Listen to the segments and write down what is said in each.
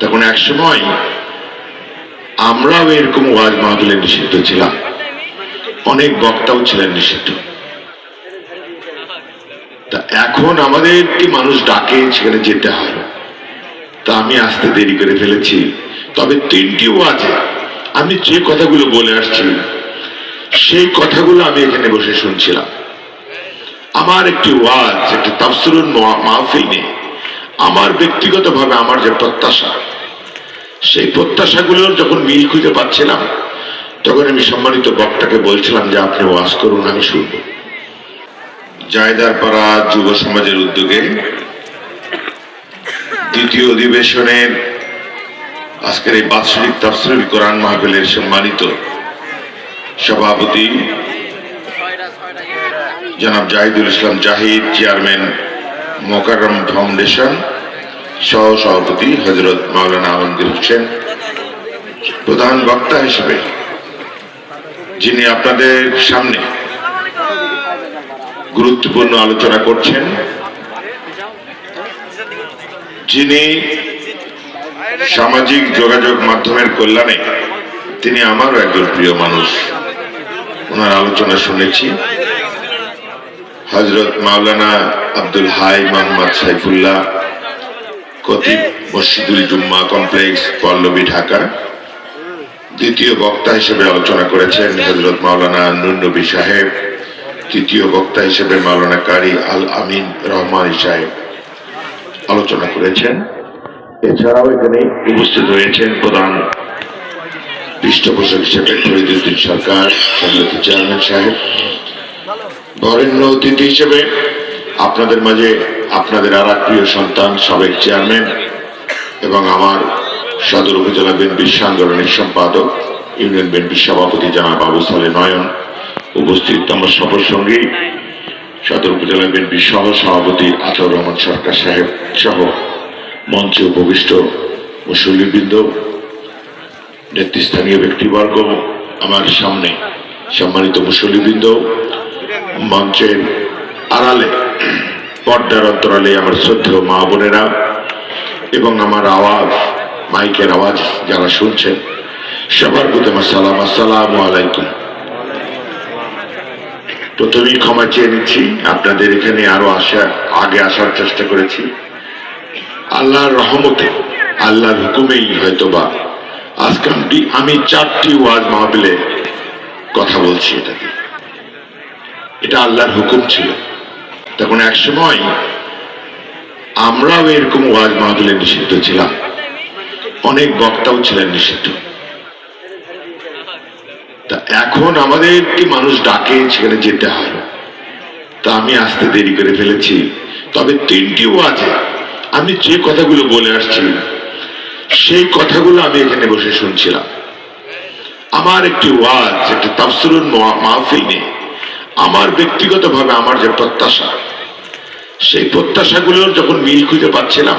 তখন এক সময় আমরাও এরকম ওয়াজ মাহফিলে নিষিদ্ধ ছিলাম। অনেক বক্তাও ছিলেন নিষিদ্ধ। তা এখন আমাদেরকে মানুষ ডাকে, সেখানে যেতে হয়। তা আমি আসতে দেরি করে ফেলেছি। তবে তিনটি ওয়াজে আমি যে কথাগুলো বলে আসছি, সেই কথাগুলো আমি এখানে বসে শুনছিলাম। আমার একটি ওয়াজ, একটি তাফসিরুল মাহফিল নিয়ে। আমার ব্যক্তিগতভাবে আমার যে প্রত্যাশা সেই প্রত্যাশাগুলোর যখন মিল খুঁজে পাচ্ছিলাম, তখন আমি সম্মানিত বক্তাকে বলছিলাম যে আপনি ওয়াজ করুন, আমি শুনব। জায়দারপাড়া যুব সমাজের উদ্যোগে দ্বিতীয় অধিবেশনের আজকের এই বাৎসরিক তাফসিরুল কোরআন মাহফিলের সম্মানিত সভাপতি জনাব জাহিদুল ইসলাম জাহিদ, চেয়ারম্যান মোকাররম ফাউন্ডেশন সহ সভাপতি হজরত মাওলানা আলমগীর হোসেন, প্রধান বক্তা হিসেবে, যিনি আপনাদের সামনে গুরুত্বপূর্ণ আলোচনা করছেন, যিনি সামাজিক যোগাযোগ মাধ্যমের কল্যাণে তিনি আমারও একজন প্রিয় মানুষ। ওনার আলোচনা শুনেছি। হজরত মাওলানা আব্দুল হাই মোহাম্মদ সাইফুল্লাহ খতিব মসজিদুল জুম্মা কমপ্লেক্স, পল্লবী, ঢাকা। দ্বিতীয় বক্তা হিসেবে আলোচনা করেছেন হজরত মাওলানা নুনবী সাহেব। তৃতীয় বক্তা হিসেবে মাওলানা কারি আল আমিন রহমান সাহেব আলোচনা করেছেন। এছাড়াও এখানে উপস্থিত রয়েছেন প্রধান পৃষ্ঠপোষক হিসেবে ফরিদুদ্দিন সরকার, সম্মানিত চেয়ারম্যান সাহেব। বরেণ্য অতিথি হিসেবে আপনাদের মাঝে আপনাদের আর প্রিয় সন্তান সাবেক চেয়ারম্যান এবং আমার সদর উপজেলা বিএনপির সাংগঠনিক সম্পাদক, ইউনিয়ন বিএনপির সভাপতি জানাব আবু সালে নয়ন, উপস্থিত আমার সফর সঙ্গী, সদর উপজেলা বিএনপির সহ সভাপতি আতাউর রহমান সরকার সাহেব সহ মঞ্চে উপবিষ্ট মুসল্লিবৃন্দ, নেতৃস্থানীয় ব্যক্তিবর্গ, আমার সামনে সম্মানিত মুসল্লিবৃন্দ, মঞ্চের আড়ালে পর্দার অন্তরালে আমার শ্রদ্ধেয় মা বোনেরা এবং আমার আওয়াজ, মাইকের আওয়াজ যারা শুনছেন, সবার প্রতি আমার সালাম, আসসালাম আলাইকুম। প্রথমেই ক্ষমা চেয়ে নিচ্ছি, আপনাদের এখানে আরও আসা, আগে আসার চেষ্টা করেছি। আল্লাহর রহমতে, আল্লাহর হুকুমেই হয়তোবা আজকে আমি আমি চারটি ওয়াজ মাহবিলে কথা বলছি এটাকে এটা আল্লাহর হুকুম ছিল। তখন এক সময় আমরাও এরকম ওয়াজ মাহবিলে নিষিদ্ধ ছিলাম। অনেক বক্তাও ছিলেন নিষিদ্ধ। তা এখন আমাদেরকে মানুষ ডাকে সেখানে যেতে হয়। তা আমি আসতে দেরি করে ফেলেছি। তবে তিনটিও আছে আমি যে কথাগুলো বলে আসছি, সেই কথাগুলো আমি এখানে বসে শুনছিলাম। আমার একটি ওয়াজ, একটি তাফসিরুল মাহফিল নিয়ে। আমার ব্যক্তিগতভাবে আমার যে প্রত্যাশা সেই প্রত্যাশাগুলোর যখন মিল খুঁজে পাচ্ছিলাম,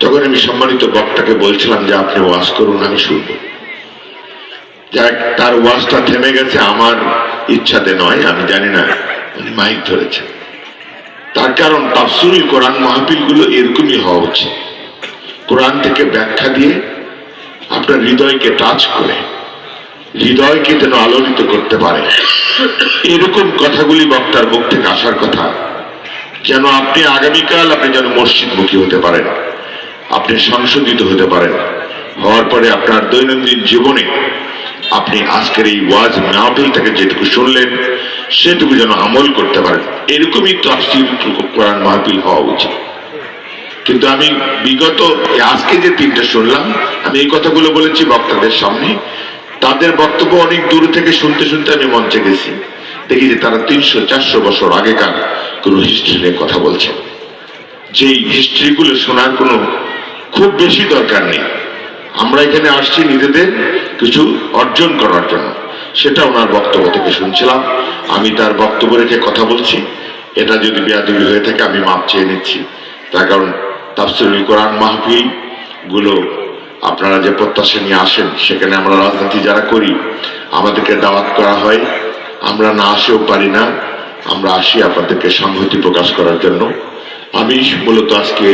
তখন আমি সম্মানিত বক্তাকে বলছিলাম যে আপনি ওয়াজ করুন, আমি শুনব। যাক, তার ওয়াজটা থেমে গেছে, আমার ইচ্ছাতে নয়, আমি জানি না, উনি মাইক ধরেছেন। তার কারণ তাফসিরুল কোরআন মাহফিলগুলো এরকমই হওয়া উচিত। কোরআন থেকে ব্যাখ্যা দিয়ে আপনার হৃদয়কে টাচ করে, হৃদয়কে যেন আলোড়িত করতে পারে। এরকম কথাগুলি বক্তার মুখ থেকে আসার কথা যেন আপনি আগামীকাল আপনি যেন মসজিদমুখী হতে পারেন? আপনি সংশোধিত হতে পারেন। হওয়ার পরে আপনার দৈনন্দিন জীবনে আপনি আজকের এই ওয়াজ মাহফিলটাকে যেটুকু শুনলেন, সেটুকু যেন আমল করতে পারেন। এরকমই তাফসির কোরআন মাহফিল হওয়া উচিত। কিন্তু আমি বিগত আজকে যে তিনটা শুনলাম, আমি এই কথাগুলো বলেছি বক্তাদের সামনে। তাদের বক্তব্য অনেক দূর থেকে শুনতে শুনতে আমি মঞ্চে গেছি। দেখি যে তারা তিনশো, চারশো বছর আগেকার কোনো হিস্ট্রি নিয়ে কথা বলছে। যেই হিস্ট্রিগুলো শোনার কোনো খুব বেশি দরকার নেই। আমরা এখানে আসছি নিজেদের কিছু অর্জন করার জন্য। সেটা ওনার বক্তব্য থেকে শুনছিলাম। আমি তার বক্তব্য রেখে কথা বলছি। এটা যদি বেয়াদবি হয়ে থাকে, আমি মাপ চেয়ে নিচ্ছি। তার কারণ তাফসিরুল কোরআন মাহফিলগুলো আপনারা যে প্রত্যাশা নিয়ে আসেন, সেখানে আমরা রাজনীতি যারা করি, আমাদেরকে দাওয়াত করা হয়। আমরা না আসেও পারি না। আমরা আসি আপনাদেরকে সংহতি প্রকাশ করার জন্য। আমি মূলত আজকে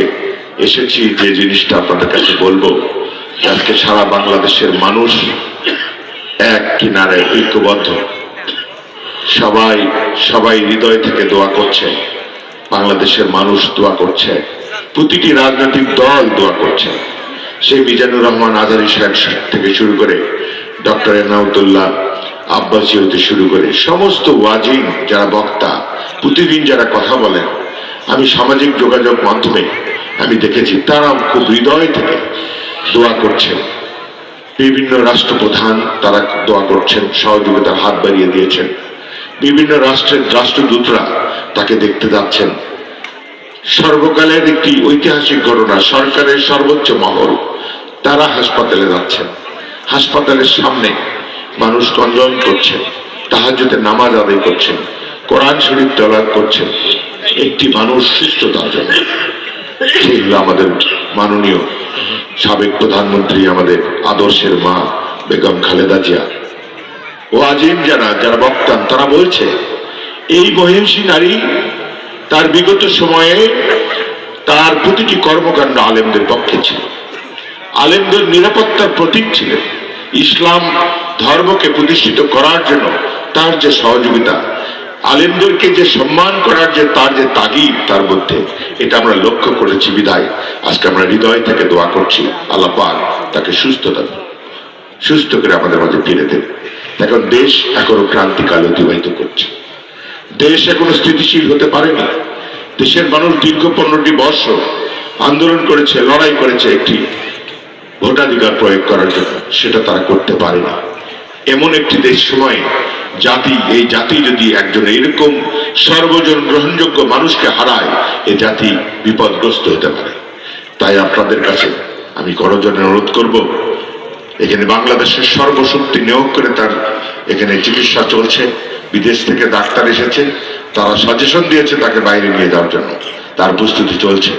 এসেছি যে জিনিসটা আপনাদের কাছে বলব। আজকে সারা বাংলাদেশের মানুষ এক কিনারে ঐক্যবদ্ধ। সবাই সবাই হৃদয় থেকে দোয়া করছে। বাংলাদেশের মানুষ দোয়া করছে। প্রতিটি রাজনৈতিক দল দোয়া করছে। সেই মিজানুর রহমান আজারি সাহেব থেকে শুরু করে ডক্টর এনাউদ্দুল্লাহ আব্বাসী হতে শুরু করে সমস্ত ওয়াজিন যারা বক্তা, প্রতিদিন যারা কথা বলেন, আমি সামাজিক যোগাযোগ মাধ্যমে আমি দেখেছি তারা খুব হৃদয় থেকে দোয়া করছেন। বিভিন্ন রাষ্ট্রপ্রধান তারা দোয়া করছেন, সহযোগিতার হাত বাড়িয়ে দিয়েছেন। বিভিন্ন রাষ্ট্রের রাষ্ট্রদূতরা তাকে দেখতে যাচ্ছেন। সর্বকালের একটি ঐতিহাসিক ঘটনা, সরকারের সর্বোচ্চ মহল, তারা হাসপাতালে যাচ্ছেন। হাসপাতালের সামনে মানুষ কন্দন করছেন তাহাজুতে নামাজ আদায় করছেন কোরআন শরীফ তলাক করছেন একটি মানুষ সুস্থতার জন্য। সেই হলো আমাদের মাননীয় সাবেক প্রধানমন্ত্রী, আমাদের আদর্শের মা বেগম খালেদা জিয়া। ও আজিম যারা যারা বক্তান তারা বলছে, এই মহিষী নারী তার বিগত সময়ে তার প্রতিটি কর্মকাণ্ড আলেমদের পক্ষে ছিল। আলেমদের নিরাপত্তার প্রতীক ছিলেন। ইসলাম ধর্মকে প্রতিষ্ঠিত করার জন্য তার যে সহযোগিতা, আলেমদেরকে যে সম্মান করার যে তার যে তাগিদ তার মধ্যে, এটা আমরা লক্ষ্য করেছি বিদায়। আজকে আমরা হৃদয় থেকে দোয়া করছি, আল্লাহ পাক তাকে সুস্থতা। সুস্থ করে আমাদের মাঝে ফিরে দেন। এখন দেশ এখনও ক্রান্তিকাল অতিবাহিত করছে। দেশ এখনও স্থিতিশীল হতে পারেনি দেশের মানুষ দীর্ঘ পনেরোটি বর্ষ আন্দোলন করেছে, লড়াই করেছে একটি ভোটাধিকার প্রয়োগ করার জন্য। সেটা তারা করতে পারে না। এমন একটি দেশ সময়, জাতি, এই জাতি যদি একজন এরকম সর্বজন গ্রহণযোগ্য মানুষকে হারায় এই জাতি বিপদগ্রস্ত হতে পারে। তাই আপনাদের কাছে আমি করজনের অনুরোধ করব, এখানে বাংলাদেশের সর্বশক্তি নিয়োগ করে তার এখানে চিকিৎসা চলছে, বিদেশ থেকে ডাক্তার এসেছে, তারা সাজেশন দিয়েছে তাকে বাইরে নিয়ে যাওয়ার জন্য। তার প্রস্তুতি চলছে।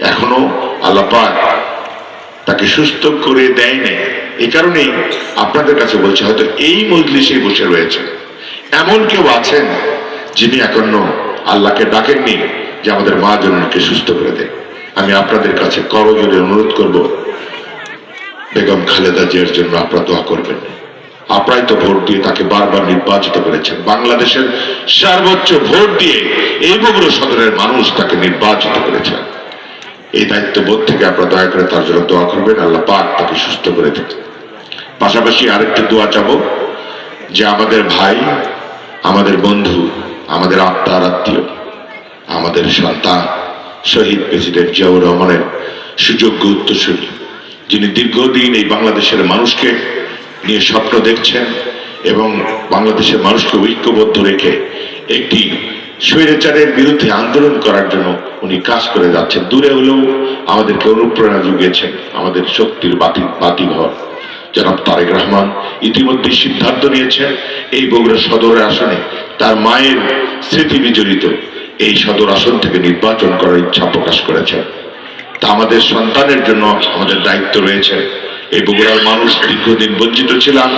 এখনও আল্লাপাক তাকে সুস্থ করে দেয় নাই এই কারণেই আপনাদের কাছে বলছে, হয়তো এই মজলিসে বসে রয়েছে। এমন কেউ আছেন যিনি এখনও আল্লাহকে ডাকেননি যে আমাদের মা জননীকে সুস্থ করে দেয়। আমি আপনাদের কাছে করজোরে অনুরোধ করব, বেগম খালেদা জিয়ার জন্য আপনারা দোয়া করবেন। আপনারাই তো ভোট দিয়ে তাকে বারবার নির্বাচিত করেছেন। বাংলাদেশের সর্বোচ্চ ভোট দিয়ে এই বগুড়া সদরের মানুষ তাকে নির্বাচিত করেছেন এই দায়িত্ববোধ থেকে আপনারা দয়া করে তার জন্য দোয়া করবেন। আল্লাহ পাক তাকে সুস্থ করে দেন পাশাপাশি আরেকটি দোয়া চাবো যে আমাদের ভাই, আমাদের বন্ধু, আমাদের আত্মার আত্মীয়, আমাদের সন্তান শহীদ প্রেসিডেন্ট জিয়াউর রহমানের সুযোগ্য উত্তরসূরি, যিনি দীর্ঘদিন এই বাংলাদেশের মানুষকে নিয়ে স্বপ্ন দেখছেন এবং বাংলাদেশের মানুষকে ঐক্যবদ্ধ রেখে একটি স্বৈরাচারের বিরুদ্ধে আন্দোলন করার জন্য উনি কাজ করে যাচ্ছেন। দূরে হলেও আমাদেরকে অনুপ্রেরণা জুগিয়েছেন আমাদের শক্তির বাতি বাতিঘর। জনাব তারেক রহমান ইতিমধ্যে সিদ্ধান্ত নিয়েছেন, এই বগুড়া সদর আসনে তার মায়ের স্মৃতি বিজড়িত। এই সদর আসন থেকে নির্বাচন করার ইচ্ছা প্রকাশ করেছেন। তা আমাদের সন্তানের জন্য আমাদের দায়িত্ব রয়েছে। এই বগুড়ার মানুষ দীর্ঘদিন বঞ্চিত ছিলাম,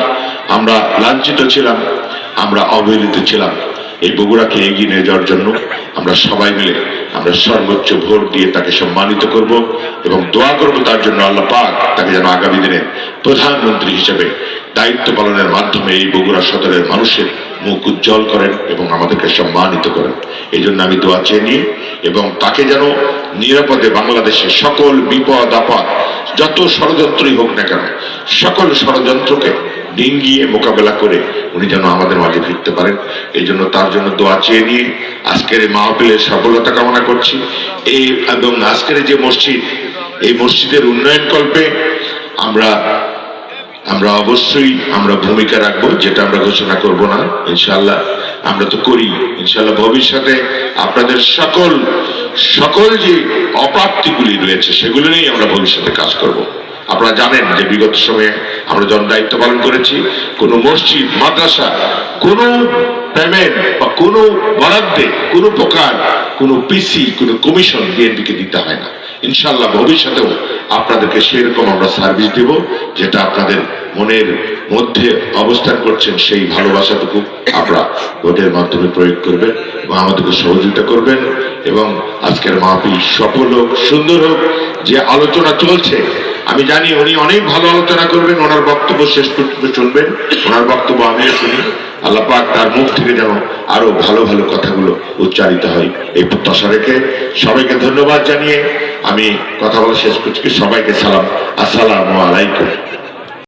আমরা লাঞ্ছিত ছিলাম, আমরা অবহেলিত ছিলাম। এই বগুড়াকে এগিয়ে নিয়ে যাওয়ার জন্য আমরা সবাই মিলে আমরা সর্বোচ্চ ভোট দিয়ে তাকে সম্মানিত করব এবং দোয়া করব তার জন্য আল্লাহ পাক তাকে যেন আগামী দিনে প্রধানমন্ত্রী হিসেবে দায়িত্ব পালনের মাধ্যমে এই বগুড়া সদরের মানুষের মুখ উজ্জ্বল করেন এবং আমাদেরকে সম্মানিত করেন। এই জন্য আমি দোয়া চেয়ে নিই এবং তাকে যেন নিরাপদে বাংলাদেশের সকল বিপদ আপদ, যত ষড়যন্ত্রই হোক না কেন, সকল ষড়যন্ত্রকে ডিঙ্গিয়ে মোকাবেলা করে উনি যেন আমাদের মাঝে ফিরতে পারেন। এই জন্য তার জন্য দোয়া চেয়ে নিয়ে আজকের এই মাহফিলের সফলতা কামনা করছি। এই এবং আজকের যে মসজিদ, এই মসজিদের উন্নয়ন কল্পে আমরা আমরা অবশ্যই আমরা ভূমিকা রাখব, যেটা আমরা ঘোষণা করব না ইনশাল্লাহ আমরা তো করি ইনশাল্লাহ ভবিষ্যতে আপনাদের সকল সকল যে অপ্রাপ্তিগুলি রয়েছে, সেগুলো নিয়েই আমরা ভবিষ্যতে কাজ করব। আপনারা জানেন যে বিগত সময়ে আমরা যখন দায়িত্ব পালন করেছি। কোনো মসজিদ, মাদ্রাসা, কোনো পেমেন্ট বা কোনো বরাদ্দে, কোনো প্রকার কোনো পিসি কোনো কমিশন বিএনপিকে দিতে হয় না। ইনশাল্লাহ ভবিষ্যতেও আপনাদেরকে সেরকম আমরা সার্ভিস দেব, যেটা আপনাদের মনের মধ্যে অবস্থান করছেন সেই ভালোবাসাটুকু আপনারা ভোটের মাধ্যমে প্রয়োগ করবেন এবং আমাদেরকে সহযোগিতা করবেন এবং আজকের মাহফিল সফল হোক, সুন্দর হোক, যে আলোচনা চলছে আমি জানি উনি অনেক ভালো আলোচনা করবেন, ওনার বক্তব্য শেষ পর্যন্ত চলবেন। ওনার বক্তব্য আমিও শুনি। আল্লাহ পাক তার মুখ থেকে যেন আরও ভালো ভালো কথাগুলো উচ্চারিত হয়। এই প্রত্যাশা রেখে সবাইকে ধন্যবাদ জানিয়ে আমি কথা বলা শেষ করছি। সবাইকে সালাম। আসসালামু আলাইকুম।